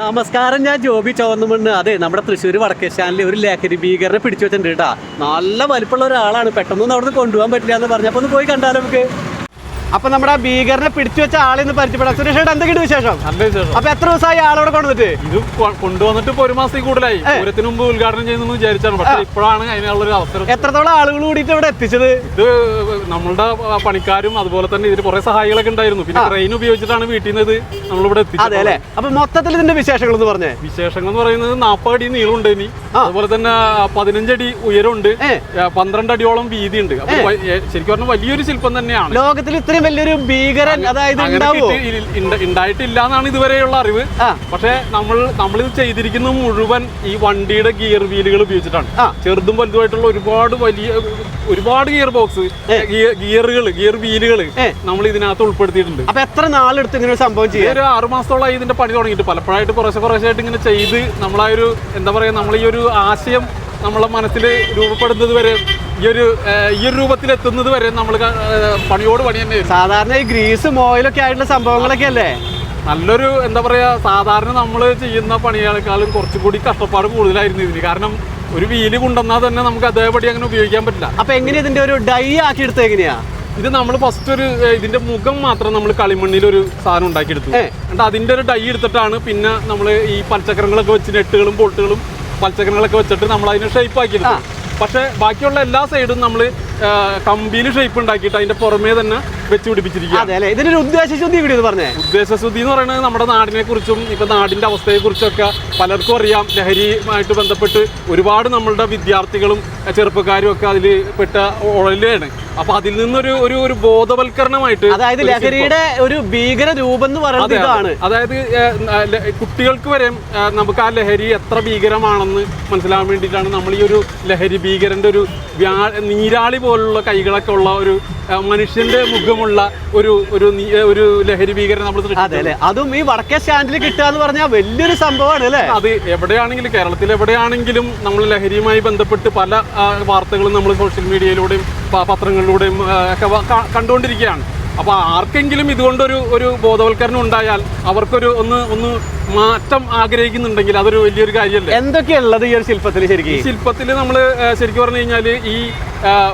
നമസ്കാരം ഞാൻ ജോബി ചോന്നുമണ്ണ് അതെ നമ്മുടെ തൃശ്ശൂർ വടക്കേശാനിലെ ഒരു ലഹരി ഭീകരനെ പിടിച്ചു വെച്ചിട്ടുണ്ട് കേട്ടാ. നല്ല വലിപ്പമുള്ള ഒരാളാണ്. പെട്ടെന്നൊന്നും അവിടുന്ന് കൊണ്ടുപോകാൻ പറ്റില്ല എന്ന് പറഞ്ഞപ്പോ ഒന്ന് പോയി കണ്ടാലോ നമുക്ക്? അപ്പൊ നമ്മുടെ ആ ഭീകരനെ പിടിച്ചു വെച്ച ആളെന്ന് പരിചയപ്പെടാം. സുരേഷ് എന്തൊക്കെയുണ്ട് വിശേഷം? അപ്പൊ എത്ര ദിവസമായി ആളവിടെ കൊണ്ടുവന്നിട്ട്? ഇത് കൊണ്ടുവന്നിട്ട് ഇപ്പൊ ഒരു മാസത്തിൽ കൂടുതലായി. പൂരത്തിന് മുമ്പ് ഉദ്ഘാടനം ചെയ്യുന്നു വിചാരിച്ചാണ്. പക്ഷെ ഇപ്പോഴാണ് അതിനുള്ള ഒരു അവസരം. എത്രത്തോളം ആളുകൾ കൂടിയിട്ട് ഇവിടെ എത്തിച്ചത്? ഇത് നമ്മളുടെ പണിക്കാരും അതുപോലെ തന്നെ ഇതിന് കുറെ സഹായികളൊക്കെ ഉണ്ടായിരുന്നു. പിന്നെ ട്രെയിൻ ഉപയോഗിച്ചിട്ടാണ് വീട്ടിൽ നിന്ന് ഇത് നമ്മളിവിടെ എത്തിച്ചത്. അല്ലേ? അപ്പൊ മൊത്തത്തിൽ ഇതിന്റെ വിശേഷങ്ങൾ എന്ന് പറഞ്ഞേ? വിശേഷങ്ങൾ എന്ന് പറയുന്നത് നാൽപ്പത് അടി നീളമുണ്ട് ഇനി. അതുപോലെ തന്നെ പതിനഞ്ചടി ഉയരമുണ്ട്. പന്ത്രണ്ട് അടിയോളം വീതിയുണ്ട്. അപ്പൊ ശരിക്കും പറഞ്ഞാൽ വലിയൊരു ശില്പം തന്നെയാണ്. ലോകത്തിൽ ഇത്രയും വലിയൊരു ഭീകരൻ അതായത് ഉണ്ടായിട്ടില്ല എന്നാണ് ഇതുവരെയുള്ള അറിവ്. പക്ഷെ നമ്മൾ നമ്മൾ ഇത് ചെയ്തിരിക്കുന്ന മുഴുവൻ ഈ വണ്ടിയുടെ ഗിയർ വീലുകൾ ഉപയോഗിച്ചിട്ടാണ്. ചെറുതും വലുതുമായിട്ടുള്ള ഒരുപാട് വലിയ ഒരുപാട് ഗിയർ ബോക്സ് ഗിയറുകൾ ഗിയർ വീലുകൾ നമ്മൾ ഇതിനകത്ത് ഉൾപ്പെടുത്തിയിട്ടുണ്ട്. അപ്പൊ എത്ര നാളെടുത്ത് ഇങ്ങനെ ഒരു സംഭവം ചെയ്യുക ഒരു ആറു മാസത്തോളമായി ഇതിന്റെ പണി തുടങ്ങിയിട്ട്. പലപ്പോഴായിട്ട് കുറേശ്ശെ കുറേശ്ശായിട്ട് ഇങ്ങനെ ചെയ്ത് നമ്മളാ ഒരു എന്താ പറയാ നമ്മൾ ഈ ഒരു ആശയം നമ്മളെ മനസ്സിൽ രൂപപ്പെടുന്നത് വരെ ഈ ഒരു ഈ ഒരു രൂപത്തിലെത്തുന്നത് വരെ നമ്മൾ പണിയോട് പണി തന്നെ സാധാരണ ഈ ഗ്രീസും ഓയിലൊക്കെ ആയിട്ടുള്ള സംഭവങ്ങളൊക്കെ അല്ലേ? നല്ലൊരു എന്താ പറയാ സാധാരണ നമ്മൾ ചെയ്യുന്ന പണികളെക്കാളും കുറച്ചും കൂടി കഷ്ടപ്പാട് കൂടുതലായിരുന്നു ഇതിന്. കാരണം ഒരു വീൽ കൊണ്ടുവന്നാൽ തന്നെ നമുക്ക് അതേപടി അങ്ങനെ ഉപയോഗിക്കാൻ പറ്റില്ല. അപ്പൊ എങ്ങനെയാ ഇതിന്റെ ഒരു ഡൈ ആക്കി എടുത്തത് എങ്ങനെയാ? ഇത് നമ്മൾ ഫസ്റ്റ് ഒരു ഇതിന്റെ മുഖം മാത്രം നമ്മൾ കളിമണ്ണിൽ ഒരു സാധനം ഉണ്ടാക്കിയെടുത്തു. എന്നിട്ട് അതിന്റെ ഒരു ഡൈ എടുത്തിട്ടാണ് പിന്നെ നമ്മൾ ഈ പലചക്രങ്ങളൊക്കെ വെച്ച് നെട്ടുകളും പൊട്ടുകളും പലചക്രങ്ങളൊക്കെ വെച്ചിട്ട് നമ്മൾ അതിനെ ഷേപ്പ് ആക്കിയെടുത്തു പക്ഷേ ബാക്കിയുള്ള എല്ലാ സൈഡും നമ്മൾ കമ്പിയിൽ ഷേപ്പ് ഉണ്ടാക്കിയിട്ട് അതിന്റെ പുറമേ തന്നെ വെച്ച് പിടിപ്പിച്ചിരിക്കുക അതെ അല്ലെ? ഇതിനൊരു ഉദ്ദേശശുദ്ധി കൂടി എന്ന് പറഞ്ഞേ. ഉദ്ദേശശുദ്ധി എന്ന് പറയുന്നത് നമ്മുടെ നാടിനെ കുറിച്ചും ഇപ്പൊ നാടിന്റെ അവസ്ഥയെ കുറിച്ചൊക്കെ പലർക്കും അറിയാം. ലഹരിയുമായിട്ട് ബന്ധപ്പെട്ട് ഒരുപാട് നമ്മളുടെ വിദ്യാർത്ഥികളും ചെറുപ്പക്കാരും ഒക്കെ അതിൽ പെട്ട ഉഴലാണ് അപ്പൊ അതിൽ നിന്നൊരു ഒരു ഒരു ബോധവൽക്കരണമായിട്ട് അതായത് ലഹരിയുടെ ഒരു ഭീകര രൂപം എന്ന് പറയുന്നത്. ഇതാണ്. അതായത് കുട്ടികൾക്ക് വരെ നമുക്ക് ആ ലഹരി എത്ര ഭീകരമാണെന്ന് മനസ്സിലാവാൻ വേണ്ടിയിട്ടാണ് നമ്മൾ ഈ ഒരു ലഹരി ഭീകരന്റെ ഒരു നീരാളി പോലുള്ള കൈകളൊക്കെ ഉള്ള ഒരു മനുഷ്യന്റെ മനുഷ്യന്റെ മുഖമുള്ള ഒരു ഒരു ഒരു ലഹരി ഭീകരൻ നമ്മൾ അതെ അല്ലെ? അതും ഈ വടക്കേ സ്റ്റാൻഡിൽ കിട്ടുക എന്ന് പറഞ്ഞാൽ വലിയൊരു സംഭവമാണ് അല്ലേ? അത് എവിടെയാണെങ്കിലും കേരളത്തിൽ എവിടെയാണെങ്കിലും നമ്മൾ ലഹരിയുമായി ബന്ധപ്പെട്ട് പല വാർത്തകളും നമ്മൾ സോഷ്യൽ മീഡിയയിലൂടെയും പത്രങ്ങളിലൂടെയും ഒക്കെ കണ്ടുകൊണ്ടിരിക്കുകയാണ്. അപ്പോൾ ആർക്കെങ്കിലും ഇതുകൊണ്ടൊരു ഒരു ബോധവൽക്കരണം ഉണ്ടായാൽ അവർക്കൊരു ഒന്ന് ഒന്ന് മാറ്റം ആഗ്രഹിക്കുന്നുണ്ടെങ്കിൽ അതൊരു വലിയൊരു കാര്യമല്ലേ? എന്തൊക്കെയുള്ളത് ഈ ഒരു ശില്പത്തിൽ ശരിക്കും? ശില്പത്തിൽ നമ്മൾ ശരിക്കും പറഞ്ഞു കഴിഞ്ഞാൽ ഈ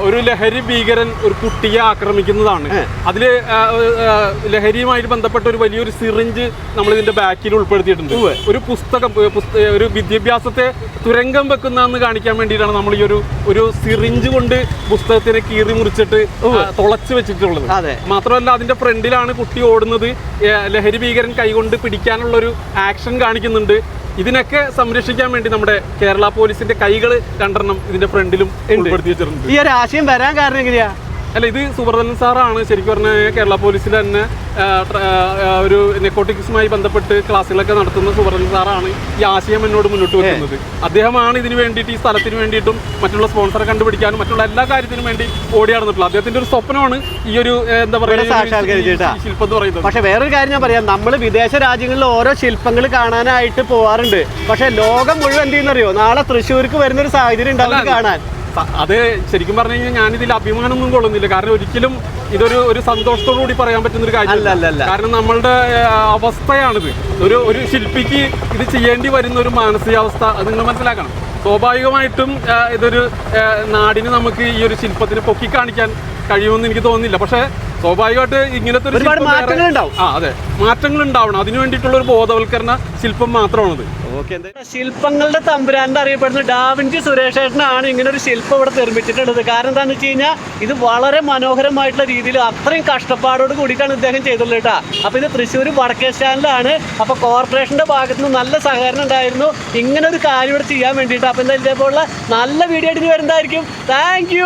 ഒരു ലഹരി ഭീകരൻ ഒരു കുട്ടിയെ ആക്രമിക്കുന്നതാണ്. അതിൽ അതിൽ ലഹരിയുമായിട്ട് ബന്ധപ്പെട്ട ഒരു വലിയൊരു സിറിഞ്ച് നമ്മൾ ഇതിന്റെ ബാക്കിൽ ഉൾപ്പെടുത്തിയിട്ടുണ്ട്. ഒരു പുസ്തകം ഒരു വിദ്യാഭ്യാസത്തെ തുരങ്കം വെക്കുന്നതെന്ന് കാണിക്കാൻ വേണ്ടിയിട്ടാണ് നമ്മൾ ഈ ഒരു ഒരു സിറിഞ്ച് കൊണ്ട് പുസ്തകത്തിനെ കീറി മുറിച്ചിട്ട് തുളച്ചു വെച്ചിട്ടുള്ളത്. മാത്രമല്ല അതിന്റെ ഫ്രണ്ടിലാണ് കുട്ടി ഓടുന്നത് ലഹരി ഭീകരൻ കൈകൊണ്ട് പിടിക്കാനുള്ള ഒരു ആക്ഷൻ കാണിക്കുന്നുണ്ട്. ഇതിനൊക്കെ സംരക്ഷിക്കാൻ വേണ്ടി നമ്മുടെ കേരള പോലീസിന്റെ കൈകൾ രണ്ടെണ്ണം ഇതിന്റെ ഫ്രണ്ടിലും ഉൾപ്പെടുത്തി വെച്ചിട്ടുണ്ട് ഈ ഒരു ആശയം വരാൻ കാരണം എങ്ങനെയാ? അല്ല ഇത് സുബ്രതൻ സാറാണ്. ശരിക്കും പറഞ്ഞാൽ കേരള പോലീസിൽ തന്നെ ഒരു നെക്കോട്ടിക്സുമായി ബന്ധപ്പെട്ട് ക്ലാസ്സുകളൊക്കെ നടത്തുന്ന സുബ്രതൻ സാറാണ് ഈ ആശയം എന്നോട് മുന്നോട്ട് വെക്കുന്നത്. അദ്ദേഹമാണ് ഇതിന് വേണ്ടിയിട്ട് ഈ സ്ഥലത്തിന് വേണ്ടിയിട്ടും മറ്റുള്ള സ്പോൺസറെ കണ്ടുപിടിക്കാനും മറ്റുള്ള എല്ലാ കാര്യത്തിനും വേണ്ടി ഓടി നടന്നിട്ടുള്ളത്. അദ്ദേഹത്തിന്റെ ഒരു സ്വപ്നമാണ് ഈ ഒരു എന്താ. പറയുക ശില്പം എന്ന് പറയുന്നത്. പക്ഷെ വേറൊരു കാര്യം ഞാൻ പറയാം. നമ്മൾ വിദേശ രാജ്യങ്ങളിൽ ഓരോ ശില്പങ്ങൾ കാണാനായിട്ട് പോവാറുണ്ട്. പക്ഷേ ലോകം മുഴുവൻ എന്ത് ചെയ്യുന്നറിയോ? നാളെ തൃശ്ശൂർക്ക് വരുന്ന ഒരു സാഹചര്യം ഉണ്ടാവും കാണാൻ. അത് ശരിക്കും പറഞ്ഞു കഴിഞ്ഞാൽ ഞാനിതിൽ അഭിമാനമൊന്നും കൊള്ളുന്നില്ല. കാരണം ഒരിക്കലും ഇതൊരു ഒരു സന്തോഷത്തോടു കൂടി പറയാൻ പറ്റുന്ന ഒരു. കാര്യമല്ല കാരണം നമ്മളുടെ അവസ്ഥയാണിത്. ഒരു ഒരു ശില്പിക്ക് ഇത് ചെയ്യേണ്ടി വരുന്ന ഒരു മാനസികാവസ്ഥ അത് നിങ്ങൾ മനസ്സിലാക്കണം. സ്വാഭാവികമായിട്ടും ഇതൊരു നാടിന് നമുക്ക് ഈ ഒരു ശില്പത്തിന് പൊക്കി കാണിക്കാൻ കഴിയുമെന്ന് എനിക്ക് തോന്നുന്നില്ല. പക്ഷേ സ്വാഭാവികമായിട്ട് ഇങ്ങനത്തെ ഒരു ഒരുപാട് മാറ്റങ്ങൾ ഉണ്ടാവും. ആ അതെ. മാറ്റങ്ങൾ ഉണ്ടാവണം അതിനു വേണ്ടിയിട്ടുള്ള ഒരു ബോധവൽക്കരണ ശില്പം മാത്രമാണത്. ശില്പങ്ങളുടെ തമ്പുരാന്റെ അറിയപ്പെടുന്ന ഡാവിഞ്ചി സുരേഷ് ഏട്ടനാണ് ഇങ്ങനെ ഒരു ശില്പം ഇവിടെ നിർമ്മിച്ചിട്ടുള്ളത്. കാരണം എന്താണെന്ന് വെച്ച് കഴിഞ്ഞാൽ ഇത് വളരെ മനോഹരമായിട്ടുള്ള രീതിയിൽ അത്രയും കഷ്ടപ്പാടോട് കൂടിയിട്ടാണ് ഇദ്ദേഹം ചെയ്തുള്ളത് കേട്ടോ. അപ്പോൾ ഇത് തൃശ്ശൂർ വടക്കേ സ്റ്റാൻഡിലാണ്. അപ്പോൾ കോർപ്പറേഷന്റെ ഭാഗത്ത് നിന്ന് നല്ല സഹകരണം ഉണ്ടായിരുന്നു. ഇങ്ങനെ ഒരു കാര്യം ഇവിടെ ചെയ്യാൻ വേണ്ടിയിട്ട്. അപ്പോൾ എന്താ ഇതേപോലുള്ള നല്ല വീഡിയോ ആയിട്ട് വരുന്നതായിരിക്കും. താങ്ക്